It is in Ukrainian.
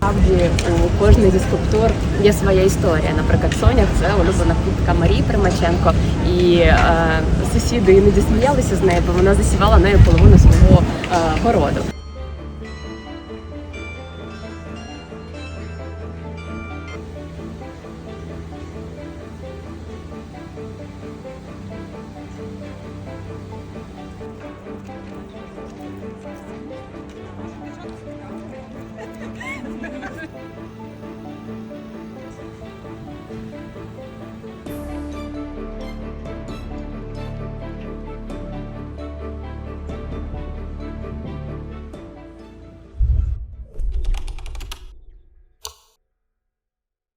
Справді у кожної зі скульптур є своя історія. Наприклад, Соня це улюблена квітка Марії Примаченко, і е, сусіди іноді сміялися з нею, бо вона засівала нею половину свого е, городу.